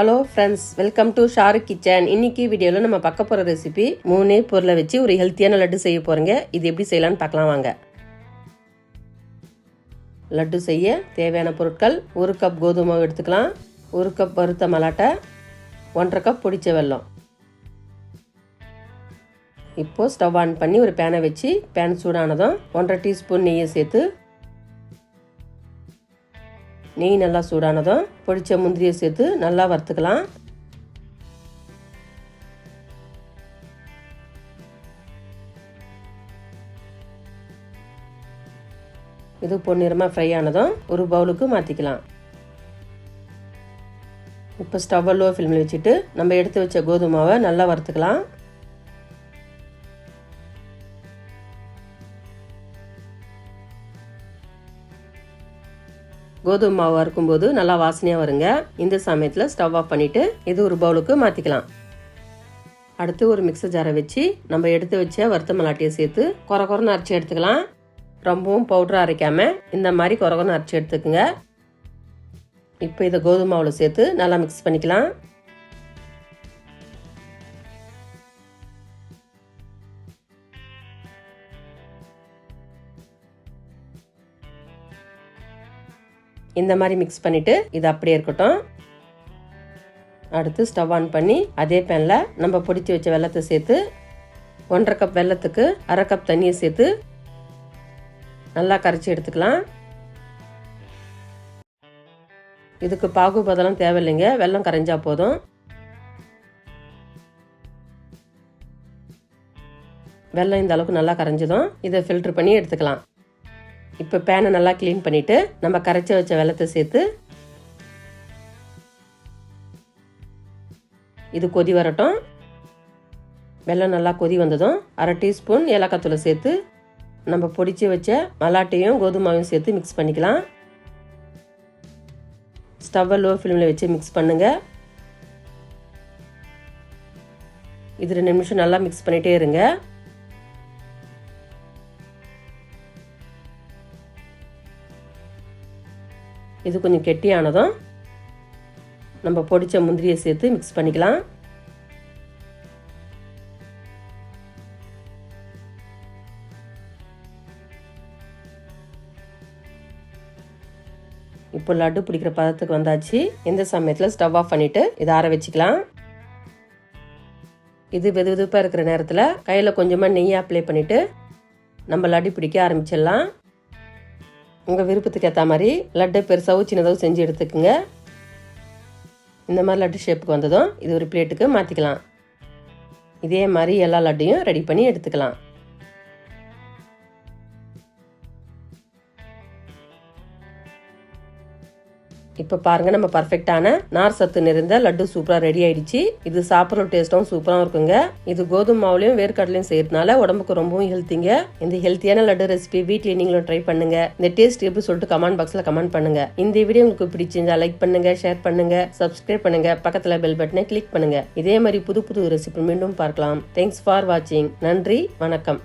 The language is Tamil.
Hello friends welcome to Shahrukh kitchen இன்னைக்கு வீடியோவில் நம்ம பார்க்க போகிற ரெசிபி மூணே பொருளை வச்சு ஒரு ஹெல்த்தியான லட்டு செய்ய போகிறேங்க இது எப்படி செய்யலாம்னு பார்க்கலாம் வாங்க. லட்டு செய்ய தேவையான பொருட்கள் ஒரு கப் கோதுமை எடுத்துக்கலாம். ஒரு கப் வறுத்த மலாட்டை ஒன்றரை கப் பொடிச்ச வெல்லம். இப்போது ஸ்டவ் ஆன் பண்ணி ஒரு பேனை வச்சு பேன் சூடானதும் ஒன்றரை டீஸ்பூன் நெய்யை சேர்த்து நெய் நல்லா சூடானதும் பொடிச்ச முந்திரியை சேர்த்து நல்லா வறுத்துக்கலாம். இது பொன்னிறமாக ஃப்ரை ஆனதும் ஒரு பவுலுக்கு மாற்றிக்கலாம் இப்போ ஸ்டவ்வை லோ ஃபில்மில் வச்சுட்டு நம்ம எடுத்து வச்ச கோதுமாவை நல்லா வறுத்துக்கலாம். கோதுமை மாவு வறுக்கும்போது நல்லா வாசனையாக வருங்க. இந்த சமயத்தில் ஸ்டவ் ஆஃப் பண்ணிவிட்டு இது ஒரு பவுலுக்கு மாற்றிக்கலாம் அடுத்து ஒரு மிக்சர் ஜாரை வச்சு நம்ம எடுத்து வச்ச வறுத்த மலாட்டியை சேர்த்து குறை குறைன்னு அரைச்சி எடுத்துக்கலாம். ரொம்பவும் பவுடர் அரைக்காம இந்த மாதிரி குறை குறைன்னு அரைச்சி எடுத்துக்கோங்க. இப்போ இதை கோதுமை மாவில் சேர்த்து நல்லா மிக்ஸ் பண்ணிக்கலாம். இந்த மாதிரி மிக்ஸ் பண்ணிவிட்டு இது அப்படியே இருக்கட்டும். அடுத்து ஸ்டவ் ஆன் பண்ணி அதே பேனில் நம்ம பிடிச்சி வச்ச வெள்ளத்தை சேர்த்து ஒன்றரை கப் வெள்ளத்துக்கு அரை கப் தண்ணியை சேர்த்து நல்லா கரைச்சி எடுத்துக்கலாம். இதுக்கு பாகுபதெல்லாம் தேவையில்லைங்க வெள்ளம் கரைஞ்சா போதும். வெள்ளம் இந்த அளவுக்கு நல்லா கரைஞ்சதும் இதை ஃபில்ட்ரு பண்ணி எடுத்துக்கலாம். இப்போ பேனை நல்லா க்ளீன் பண்ணிவிட்டு நம்ம கரைச்சி வச்ச வெள்ளத்தை சேர்த்து இது கொதி வரட்டும். வெள்ளம் நல்லா கொதி வந்ததும் அரை டீஸ்பூன் ஏலக்காத்தூளை சேர்த்து நம்ம பொடிச்சு வச்ச மலாட்டையும் கோதுமாவையும் சேர்த்து மிக்ஸ் பண்ணிக்கலாம். ஸ்டவ்வை லோ ஃப்ளேமில் வச்சு மிக்ஸ் பண்ணுங்கள் இது ரெண்டு நிமிஷம் நல்லா மிக்ஸ் பண்ணிகிட்டே இருங்க. இது கொஞ்சம் கெட்டியானதும் நம்ம பொடிச்ச முந்திரியை சேர்த்து மிக்ஸ் பண்ணிக்கலாம். இப்போ லட்டு பிடிக்கிற பதத்துக்கு வந்தாச்சு. இந்த சமயத்தில் ஸ்டவ் ஆஃப் பண்ணிவிட்டு இதை ஆற வச்சுக்கலாம். இது வெது வெதுப்பாக இருக்கிற நேரத்தில் கையில் கொஞ்சமாக நெய் அப்ளை பண்ணிவிட்டு நம்ம லட்டு பிடிக்க ஆரம்பிச்சிடலாம். உங்கள் விருப்பத்துக்கு ஏற்ற மாதிரி லட்டை பெருசாகவும் சின்னதாகவும் செஞ்சு எடுத்துக்கோங்க. இந்த மாதிரி லட்டு ஷேப்புக்கு வந்ததும் இது ஒரு பிளேட்டுக்கு மாற்றிக்கலாம் இதே மாதிரி எல்லா லட்டையும் ரெடி பண்ணி எடுத்துக்கலாம். இப்போ பாருங்க நம்ம பர்ஃபெக்டான நார் சத்து நிறைந்த லட்டு சூப்பராக ரெடி ஆயிடுச்சு. இது சாப்பிட்ற டேஸ்ட்டும் சூப்பராகவும் இருக்குங்க. இது கோதுமை மாவுலையும் வேர்க்கடலையும் செய்யறதுனால உடம்புக்கு ரொம்பவும் ஹெல்த்திங்க இந்த ஹெல்த்தியான லட்டு ரெசிபி வீட்டில் நீங்களும் ட்ரை பண்ணுங்க. இந்த டேஸ்ட் எப்படி சொல்லிட்டு கமெண்ட் பாக்ஸில் கமெண்ட் பண்ணுங்க. இந்த வீடியோ உங்களுக்கு பிடிச்சிருந்தா லைக் பண்ணுங்க ஷேர் பண்ணுங்க சப்ஸ்கிரைப் பண்ணுங்க பக்கத்தில் பெல் பட்டனை கிளிக் பண்ணுங்க. இதே மாதிரி புது புது ரெசிபி மீண்டும் பார்க்கலாம். தேங்க்ஸ் ஃபார் வாட்சிங் நன்றி வணக்கம்.